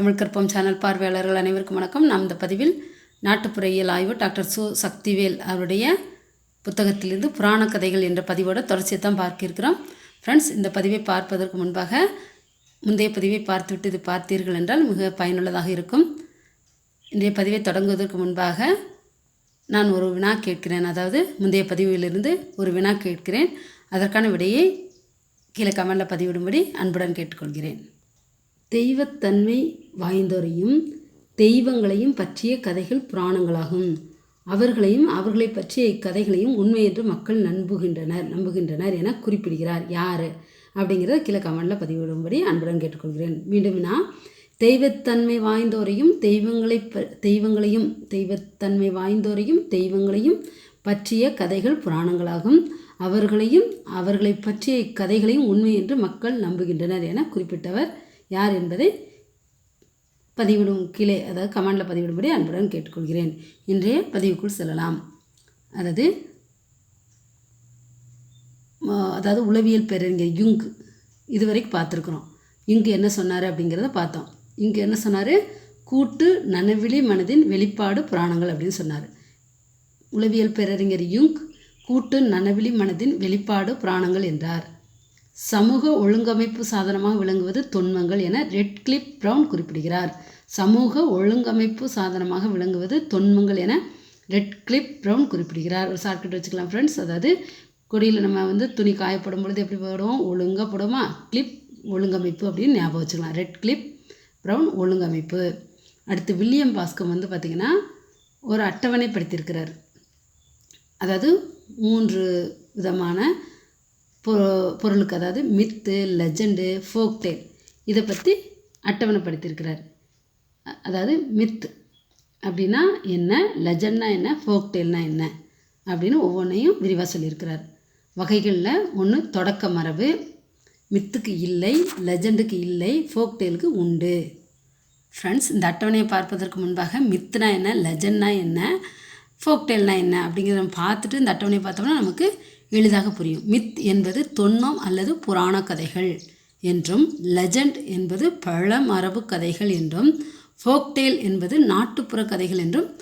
தமிழ் கற்பம் சேனல் பார்வையாளர்கள் அனைவருக்கும் வணக்கம். நாம் இந்த பதிவில் நாட்டுப்புறையியல் ஆய்வு டாக்டர் சு. சக்திவேல் அவருடைய புத்தகத்திலிருந்து புராண கதைகள் என்ற பதிவோட தொடர்ச்சியை தான் பார்க்க இருக்கிறோம் ஃப்ரெண்ட்ஸ் இந்த பதிவை பார்ப்பதற்கு முன்பாக முந்தைய பதிவை பார்த்துவிட்டு இது பார்த்தீர்கள் என்றால் மிக பயனுள்ளதாக இருக்கும். இன்றைய பதிவை தொடங்குவதற்கு முன்பாக நான் ஒரு வினா கேட்கிறேன். அதாவது முந்தைய பதிவிலிருந்து ஒரு வினா கேட்கிறேன். அதற்கான விடையை கீழே கமெண்டில் பதிவிடும்படி அன்புடன் கேட்டுக்கொள்கிறேன். தெய்வத்தன்மை வாய்ந்தோரையும் தெய்வங்களையும் பற்றிய கதைகள் புராணங்களாகும். அவர்களையும் அவர்களை பற்றிய இக்கதைகளையும் உண்மை என்று மக்கள் நம்புகின்றனர் நம்புகின்றனர் என குறிப்பிடுகிறார். யார்? அப்படிங்கிறத கீழே கமெண்டில் பதிவிடும்படி அன்புடன் கேட்டுக்கொள்கிறேன். மீண்டும் நான் தெய்வத்தன்மை வாய்ந்தோரையும் தெய்வங்களை ப தெய்வங்களையும் தெய்வத்தன்மை வாய்ந்தோரையும் தெய்வங்களையும் பற்றிய கதைகள் புராணங்களாகும். அவர்களையும் அவர்களை பற்றிய இக்கதைகளையும் உண்மை என்று மக்கள் நம்புகின்றனர் என குறிப்பிட்டவர் யார் என்பதை பதிவிடும் கீழே அதாவது கமெண்டில் பதிவிடும்படி அன்புடன் கேட்டுக்கொள்கிறேன். இன்றைய பதிவுக்குள் செல்லலாம். அதாவது அதாவது உளவியல் பேரறிஞர் யுங் இதுவரைக்கும் பார்த்துருக்குறோம். யுங் என்ன சொன்னார் அப்படிங்கிறத பார்த்தோம். யுங் என்ன சொன்னார்? கூட்டு நனவிழி மனதின் வெளிப்பாடு புராணங்கள் அப்படின்னு சொன்னார். உளவியல் பேரறிஞர் யுங் கூட்டு நனவிழி மனதின் வெளிப்பாடு புராணங்கள் என்றார். சமூக ஒழுங்கமைப்பு சாதனமாக விளங்குவது தொன்மங்கள் என ரெட் கிளிப் பிரவுன் குறிப்பிடுகிறார். சமூக ஒழுங்கமைப்பு சாதனமாக விளங்குவது தொன்மங்கள் என ரெட் கிளிப் பிரவுன் குறிப்பிடுகிறார். ஒரு ஷார்ட்கட் வச்சுக்கலாம் ஃப்ரெண்ட்ஸ் அதாவது கொடியில் நம்ம வந்து துணி காயப்படும் பொழுது எப்படி போடுவோம்? ஒழுங்காக போடுவோமா? கிளிப் ஒழுங்கமைப்பு அப்படின்னு ஞாபகம் வச்சுக்கலாம். ரெட் கிளிப் ப்ரௌன் ஒழுங்கமைப்பு. அடுத்து வில்லியம் பாஸ்கம் வந்து பார்த்திங்கன்னா ஒரு அட்டவணைப்படுத்தியிருக்கிறார். அதாவது மூன்று விதமான பொருளுக்கு அதாவது மித்து லெஜண்டு ஃபோக்டேல் இதை பற்றி அட்டவணைப்படுத்தியிருக்கிறார். அதாவது மித்து அப்படின்னா என்ன? லெஜண்ட்னா என்ன? ஃபோக்டேல்னா என்ன? அப்படின்னு ஒவ்வொன்றையும் விரிவாக சொல்லியிருக்கிறார். வகைகளில் ஒன்று தொடக்க மரபு மித்துக்கு இல்லை லெஜண்டுக்கு இல்லை ஃபோக்டேலுக்கு உண்டு. ஃப்ரெண்ட்ஸ் இந்த அட்டவணையை பார்ப்பதற்கு முன்பாக மித்துனா என்ன? லெஜண்ட்னா என்ன? ஃபோக்டேல்னா என்ன அப்படிங்கிறத நம்ம பார்த்துட்டு இந்த அட்டவணையை பார்த்தோம்னா நமக்கு எளிதாக புரியும். மித் என்பது தொன்மம் அல்லது புராண கதைகள் என்றும் லெஜண்ட் என்பது பழமரபு கதைகள் என்றும் ஃபோக்டெயில் என்பது நாட்டுப்புற கதைகள் என்றும்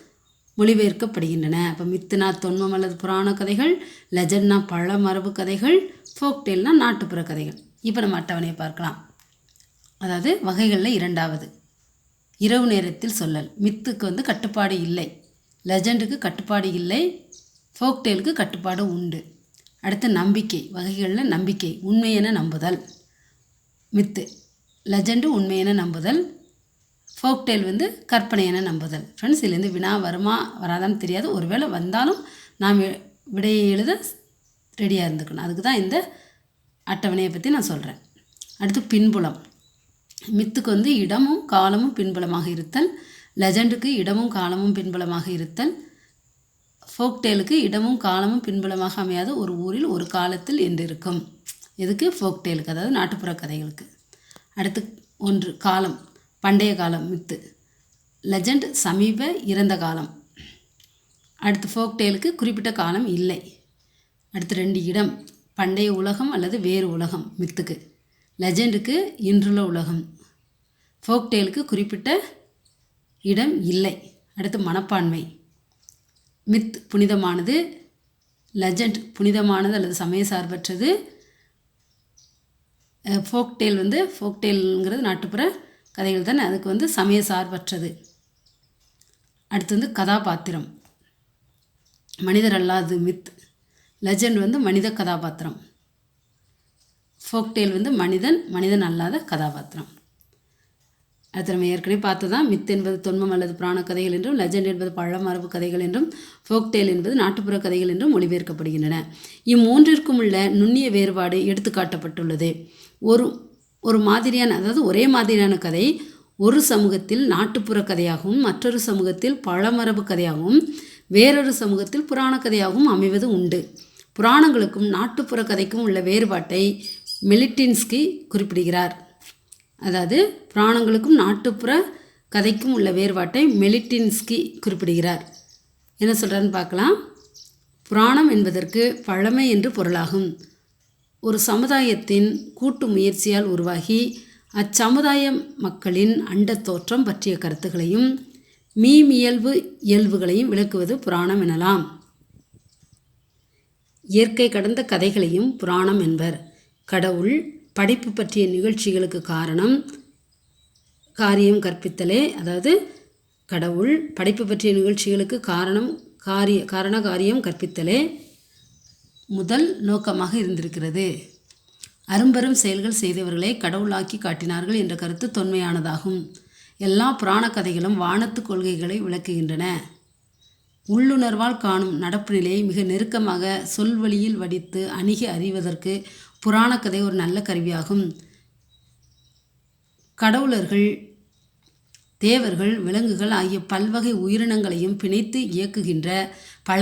மொழிபெயர்க்கப்படுகின்றன. அப்போ மித்துனா தொன்மம் அல்லது புராண கதைகள் லெஜண்ட்னா பழமரபு கதைகள் ஃபோக்டெயில்னா நாட்டுப்புற கதைகள். இப்போ நம்ம அட்டவணையை பார்க்கலாம். அதாவது வகைகளில் இரண்டாவது. இரவு நேரத்தில் சொல்லல். மித்துக்கு வந்து கட்டுப்பாடு இல்லை. லெஜண்டுக்கு கட்டுப்பாடு இல்லை ஃபோக்டேலுக்கு கட்டுப்பாடு உண்டு. அடுத்து நம்பிக்கை வகைகளில் நம்பிக்கை உண்மையென நம்புதல். மித்து லெஜண்டு உண்மையென நம்புதல் ஃபோக்டேல் வந்து கற்பனை என நம்புதல். ஃப்ரெண்ட்ஸ் இதுலேருந்து வினா வருமா வராதான்னு தெரியாது. ஒருவேளை வந்தாலும் நாம் விடையை எழுத ரெடியாக இருந்துக்கணும். அதுக்கு தான் இந்த அட்டவணையை பற்றி நான் சொல்கிறேன் அடுத்து பின்புலம். மித்துக்கு வந்து இடமும் காலமும் பின்புலமாக இருத்தல் லெஜண்டுக்கு இடமும் காலமும் பின்புலமாக இருத்தல் ஃபோக்டேலுக்கு இடமும் காலமும் பின்புலமாக அமையாத. ஒரு ஊரில் ஒரு காலத்தில் என்றிருக்கும். எதுக்கு? ஃபோக்டேலுக்கு அதாவது நாட்டுப்புற கதைகளுக்கு. அடுத்து ஒன்று காலம். பண்டைய காலம் மித்து. லெஜண்ட் சமீப இறந்த காலம். அடுத்து ஃபோக்டேலுக்கு குறிப்பிட்ட காலம் இல்லை. அடுத்து ரெண்டு இடம். பண்டைய உலகம் அல்லது வேறு உலகம் மித்துக்கு. லெஜண்டுக்கு இன்றுள்ள உலகம். ஃபோக்டேலுக்கு குறிப்பிட்ட இடம் இல்லை. அடுத்து மனப்பான்மை. மித் புனிதமானது லெஜண்ட் புனிதமானது அல்லது சமய சார்பற்றது. ஃபோக்டேல் வந்து ஃபோக்டேலுங்கிறது நாட்டுப்புற கதைகள் தானே அதுக்கு வந்து சமய சார்பற்றது. அடுத்து வந்து கதாபாத்திரம். மனிதர் அல்லாது மித். லெஜண்ட் வந்து மனித கதாபாத்திரம். ஃபோக்டேல் வந்து மனிதன் மனிதன் அல்லாத கதாபாத்திரம். அது நம்ம ஏற்கனவே பார்த்ததான் மித் என்பது தொன்மம் அல்லது புராண கதைகள் என்றும் லெஜண்ட் என்பது பழமரபு கதைகள் என்றும் ஃபோக்டேல் என்பது நாட்டுப்புற கதைகள் என்றும் மொழிபெயர்க்கப்படுகின்றன. இம்மூன்றிற்கும் உள்ள நுண்ணிய வேறுபாடு எடுத்துக்காட்டப்பட்டுள்ளது. ஒரு ஒரு மாதிரியான அதாவது ஒரே மாதிரியான கதை ஒரு சமூகத்தில் நாட்டுப்புற கதையாகவும் மற்றொரு சமூகத்தில் பழமரபு கதையாகவும் வேறொரு சமூகத்தில் புராண கதையாகவும் அமைவது உண்டு. புராணங்களுக்கும் நாட்டுப்புற கதைக்கும் உள்ள வேறுபாட்டை மெலிட்டின்ஸ்கி குறிப்பிடுகிறார். அதாவது புராணங்களுக்கும் நாட்டுப்புற கதைக்கும் உள்ள வேறுபாட்டை மெலிட்டின்ஸ்கி குறிப்பிடுகிறார். என்ன சொல்கிறான்னு பார்க்கலாம். புராணம் என்பதற்கு பழமை என்று பொருளாகும். ஒரு சமுதாயத்தின் கூட்டு முயற்சியால் உருவாகி அச்சமுதாய மக்களின் அண்டத் தோற்றம் பற்றிய கருத்துக்களையும் மீமியல்பு இயல்புகளையும் விளக்குவது புராணம் எனலாம். இயற்கை கடந்த கதைகளையும் புராணம் என்பர். கடவுள் படைப்பு பற்றிய நிகழ்ச்சிகளுக்கு காரணம் காரியம் கற்பித்தலே அதாவது கடவுள் படைப்பு பற்றிய நிகழ்ச்சிகளுக்கு காரணம் காரிய காரண காரியம் கற்பித்தலே முதல் நோக்கமாக இருந்திருக்கிறது. அரும்பெரும் செயல்கள் செய்தவர்களை கடவுளாக்கி காட்டினார்கள் என்ற கருத்து தொன்மையானதாகும். எல்லா புராண கதைகளும் வானத்து கொள்கைகளை விளக்குகின்றன. உள்ளுணர்வால் காணும் நடப்பு நிலையை மிக நெருக்கமாக சொல்வழியில் வடித்து அணுகி அறிவதற்கு புராணக்கதை ஒரு நல்ல கருவியாகும். கடவுளர்கள் தேவர்கள் விலங்குகள் ஆகிய பல்வகை உயிரினங்களையும் பிணைத்து இயக்குகின்ற பல